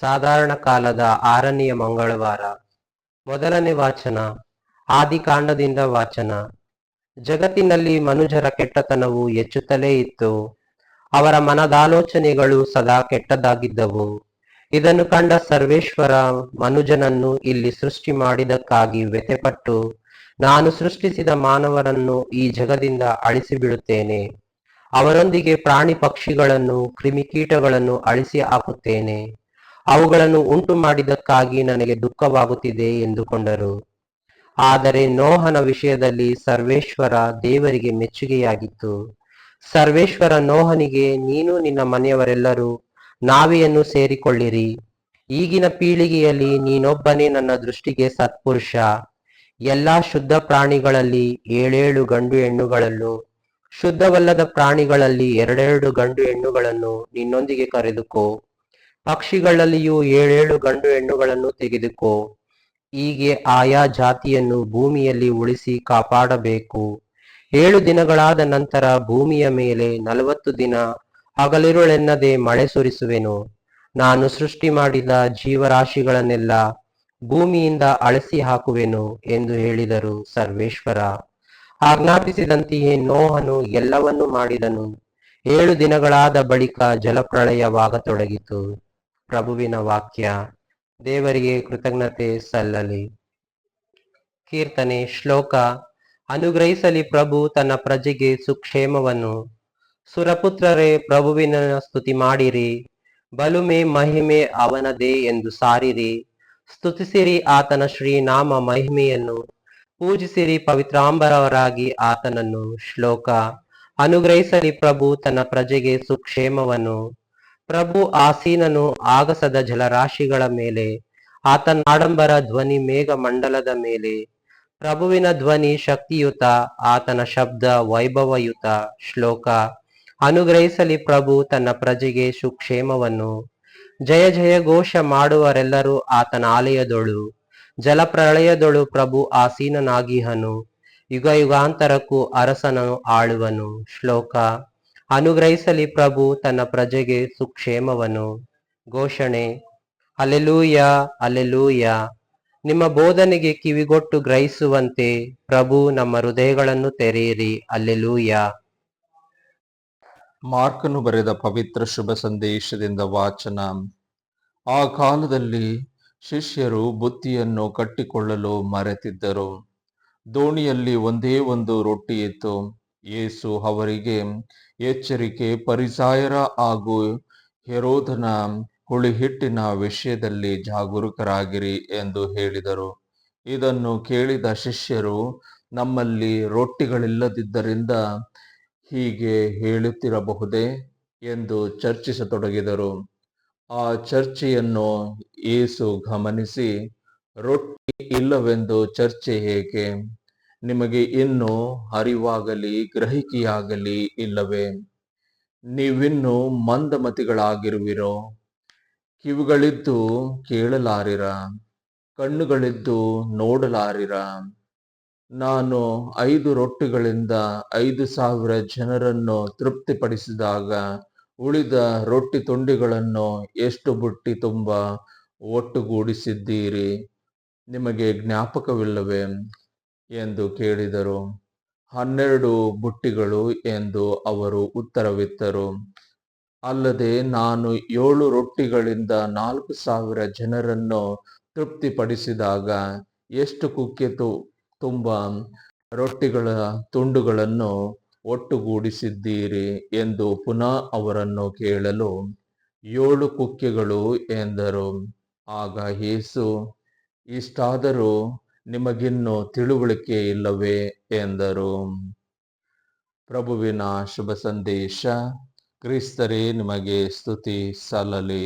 ಸಾಧಾರಣ ಕಾಲದ ಆರನೆಯ ಮಂಗಳವಾರ. ಮೊದಲನೇ ವಾಚನ, ಆದಿಕಾಂಡದಿಂದ ವಾಚನ. ಜಗತ್ತಿನಲ್ಲಿ ಮನುಜರ ಕೆಟ್ಟತನವು ಹೆಚ್ಚುತ್ತಲೇ ಇತ್ತು. ಅವರ ಮನದಾಲೋಚನೆಗಳು ಸದಾ ಕೆಟ್ಟದಾಗಿದ್ದವು ಇದನ್ನು ಕಂಡ ಸರ್ವೇಶ್ವರ ಮನುಜನನ್ನು ಇಲ್ಲಿ ಸೃಷ್ಟಿ ಮಾಡಿದಕ್ಕಾಗಿ ವ್ಯಥೆಪಟ್ಟು, ನಾನು ಸೃಷ್ಟಿಸಿದ ಮಾನವರನ್ನು ಈ ಜಗದಿಂದ ಅಳಿಸಿಬಿಡುತ್ತೇನೆ. ಅವರೊಂದಿಗೆ ಪ್ರಾಣಿ ಪಕ್ಷಿಗಳನ್ನು, ಕ್ರಿಮಿಕೀಟಗಳನ್ನು ಅಳಿಸಿ ಹಾಕುತ್ತೇನೆ. ಅವುಗಳನ್ನು ಉಂಟು ಮಾಡಿದಕ್ಕಾಗಿ ನನಗೆ ದುಃಖವಾಗುತ್ತಿದೆ ಎಂದುಕೊಂಡರು. ಆದರೆ ನೋಹನ ವಿಷಯದಲ್ಲಿ ಸರ್ವೇಶ್ವರ ದೇವರಿಗೆ ಮೆಚ್ಚುಗೆಯಾಗಿತ್ತು. ಸರ್ವೇಶ್ವರ ನೋಹನಿಗೆ, ನೀನು ನಿನ್ನ ಮನೆಯವರೆಲ್ಲರೂ ನಾವೆಯನ್ನು ಸೇರಿಕೊಳ್ಳಿರಿ. ಈಗಿನ ಪೀಳಿಗೆಯಲ್ಲಿ ನೀನೊಬ್ಬನೇ ನನ್ನ ದೃಷ್ಟಿಗೆ ಸತ್ಪುರುಷ. ಎಲ್ಲಾ ಶುದ್ಧ ಪ್ರಾಣಿಗಳಲ್ಲಿ ಏಳೇಳು ಗಂಡು ಹೆಣ್ಣುಗಳಲ್ಲೂ, ಶುದ್ಧವಲ್ಲದ ಪ್ರಾಣಿಗಳಲ್ಲಿ ಎರಡೆರಡು ಗಂಡು ಹೆಣ್ಣುಗಳನ್ನು ನಿನ್ನೊಂದಿಗೆ ಕರೆದುಕೋ. ಪಕ್ಷಿಗಳಲ್ಲಿಯೂ ಏಳೇಳು ಗಂಡು ಹೆಣ್ಣುಗಳನ್ನು ತೆಗೆದುಕೋ. ಹೀಗೆ ಆಯಾ ಜಾತಿಯನ್ನು ಭೂಮಿಯಲ್ಲಿ ಉಳಿಸಿ ಕಾಪಾಡಬೇಕು. ಏಳು ದಿನಗಳಾದ ನಂತರ ಭೂಮಿಯ ಮೇಲೆ ನಲವತ್ತು ದಿನ ಹಗಲಿರುಳೆನ್ನದೆ ಮಳೆ ಸುರಿಸುವೆನು. ನಾನು ಸೃಷ್ಟಿ ಮಾಡಿದ ಜೀವರಾಶಿಗಳನ್ನೆಲ್ಲ ಭೂಮಿಯಿಂದ ಅಳಿಸಿ ಹಾಕುವೆನು ಎಂದು ಹೇಳಿದರು ಸರ್ವೇಶ್ವರ. ಆಜ್ಞಾಪಿಸಿದಂತೆಯೇ ನೋಹನು ಎಲ್ಲವನ್ನೂ ಮಾಡಿದನು. ಏಳು ದಿನಗಳಾದ ಬಳಿಕ ಜಲಪ್ರಳಯವಾಗತೊಡಗಿತು. ಪ್ರಭುವಿನ ವಾಕ್ಯ, ದೇವರಿಗೆ ಕೃತಜ್ಞತೆ ಸಲ್ಲಲಿ. ಕೀರ್ತನೆ, ಶ್ಲೋಕ, ಅನುಗ್ರಹಿಸಲಿ ಪ್ರಭು ತನ್ನ ಪ್ರಜೆಗೆ ಸುಕ್ಷೇಮವನ್ನು. ಸುರಪುತ್ರರೇ, ಪ್ರಭುವಿನ ಸ್ತುತಿ ಮಾಡಿರಿ. ಬಲುಮೆ, ಮಹಿಮೆ ಅವನದೇ ಎಂದು ಸಾರಿರಿ. ಸ್ತುತಿಸಿರಿ ಆತನ ಶ್ರೀನಾಮ ಮಹಿಮೆಯನ್ನು. ಪೂಜಿಸಿರಿ ಪವಿತ್ರಾಂಬರವರಾಗಿ ಆತನನ್ನು. ಶ್ಲೋಕ, ಅನುಗ್ರಹಿಸಲಿ ಪ್ರಭು ತನ್ನ ಪ್ರಜೆಗೆ ಸುಕ್ಷೇಮವನ್ನು. ಪ್ರಭು ಆಸೀನನು ಆಗಸದ ಜಲರಾಶಿಗಳ ಮೇಲೆ ಆತನ ಆಡಂಬರ ಧ್ವನಿ ಮೇಘ ಮಂಡಲದ ಮೇಲೆ, ಪ್ರಭುವಿನ ಧ್ವನಿ ಶಕ್ತಿಯುತ, ಆತನ ಶಬ್ದ ವೈಭವಯುತ ಶ್ಲೋಕ. ಅನುಗ್ರಹಿಸಲಿ ಪ್ರಭು ತನ್ನ ಪ್ರಜೆಗೆ ಸುಕ್ಷೇಮವನ್ನು. ಜಯ ಜಯ ಘೋಷ ಮಾಡುವರೆಲ್ಲರೂ ಆತನ ಆಲಯದೊಳು, ಜಲಪ್ರಳಯದೊಳು ಪ್ರಭು ಆಸೀನನಾಗಿಹನು ಯುಗ ಯುಗಾಂತರಕ್ಕೂ ಅರಸನನು ಆಳುವನು ಶ್ಲೋಕ. ಅನುಗ್ರಹಿಸಲಿ ಪ್ರಭು ತನ್ನ ಪ್ರಜೆಗೆ ಸುಕ್ಷೇಮವನ್ನು. ಘೋಷಣೆ, ಅಲೆಲೂಯ ಅಲೆಲೂಯ, ನಿಮ್ಮ ಬೋಧನೆಗೆ ಕಿವಿಗೊಟ್ಟು ಗ್ರಹಿಸುವಂತೆ ಪ್ರಭು ನಮ್ಮ ಹೃದಯಗಳನ್ನು ತೆರೆಯಿರಿ. ಅಲ್ಲೆಲೂಯ ಮಾರ್ಕನು ಬರೆದ ಪವಿತ್ರ ಶುಭ ಸಂದೇಶದಿಂದ ವಾಚನ. ಆ ಕಾಲದಲ್ಲಿ ಶಿಷ್ಯರು ಬುತ್ತಿಯನ್ನು ಕಟ್ಟಿಕೊಳ್ಳಲು ಮರೆತಿದ್ದರು. ದೋಣಿಯಲ್ಲಿ ಒಂದೇ ಒಂದು ರೊಟ್ಟಿ ಇತ್ತು. ಯೇಸು ಅವರಿಗೆ ಎಚ್ಚರಿಕೆ ಪರಿಸಾಯರ ಹಾಗೂ ಹೆರೋಧನ ಹುಳಿಹಿಟ್ಟಿನ ವಿಷಯದಲ್ಲಿ ಜಾಗರೂಕರಾಗಿರಿ ಎಂದು ಹೇಳಿದರು. ಇದನ್ನು ಕೇಳಿದ ಶಿಷ್ಯರು, ನಮ್ಮಲ್ಲಿ ರೊಟ್ಟಿಗಳಿಲ್ಲದಿದ್ದರಿಂದ ಹೀಗೆ ಹೇಳುತ್ತಿರಬಹುದೇ ಎಂದು ಚರ್ಚಿಸತೊಡಗಿದರು. ಆ ಚರ್ಚೆಯನ್ನು ಏಸು ಗಮನಿಸಿ, ರೊಟ್ಟಿ ಇಲ್ಲವೆಂದು ಚರ್ಚೆ ಏಕೆ ನಿಮಗೆ ಇನ್ನೂ ಅರಿವಾಗಲಿ, ಗ್ರಹಿಕೆಯಾಗಲಿ ಇಲ್ಲವೇ? ನೀವಿನ್ನೂ ಮಂದಮತಿಗಳಾಗಿರುವಿರೋ? ಕಿವಿಗಳಿದ್ದು ಕೇಳಲಾರಿರ? ಕಣ್ಣುಗಳಿದ್ದು ನೋಡಲಾರಿರ? ನಾನು ಐದು ರೊಟ್ಟಿಗಳಿಂದ ಐದು ಸಾವಿರ ಜನರನ್ನು ತೃಪ್ತಿಪಡಿಸಿದಾಗ ಉಳಿದ ರೊಟ್ಟಿ ತುಂಡಿಗಳನ್ನು ಎಷ್ಟು ಬುಟ್ಟಿ ತುಂಬ ಒಟ್ಟುಗೂಡಿಸಿದ್ದೀರಿ? ನಿಮಗೆ ಜ್ಞಾಪಕವಿಲ್ಲವೇ? ಎಂದು ಕೇಳಿದರು. ಹನ್ನೆರಡು ಬುಟ್ಟಿಗಳು ಎಂದು ಅವರು ಉತ್ತರವಿತ್ತರು. ಅಲ್ಲದೆ ನಾನು ಏಳು ರೊಟ್ಟಿಗಳಿಂದ ನಾಲ್ಕು ಸಾವಿರ ಜನರನ್ನು ತೃಪ್ತಿಪಡಿಸಿದಾಗ ಎಷ್ಟು ಕುಕ್ಕೆ ತುಂಬ ರೊಟ್ಟಿಗಳ ತುಂಡುಗಳನ್ನು ಒಟ್ಟುಗೂಡಿಸಿದ್ದೀರಿ ಎಂದು ಪುನಃ ಅವರನ್ನು ಕೇಳಲು ಏಳು ಕುಕ್ಕೆಗಳು ಎಂದರು. ಆಗ ಯೇಸು, ಇಷ್ಟಾದರೂ ನಿಮಗಿನ್ನೂ ತಿಳುವಳಿಕೆ ಇಲ್ಲವೇ ಎಂದರು. ಪ್ರಭುವಿನ ಶುಭ ಸಂದೇಶ ಕ್ರಿಸ್ತರೇ ನಿಮಗೆ ಸ್ತುತಿ ಸಲ್ಲಲಿ.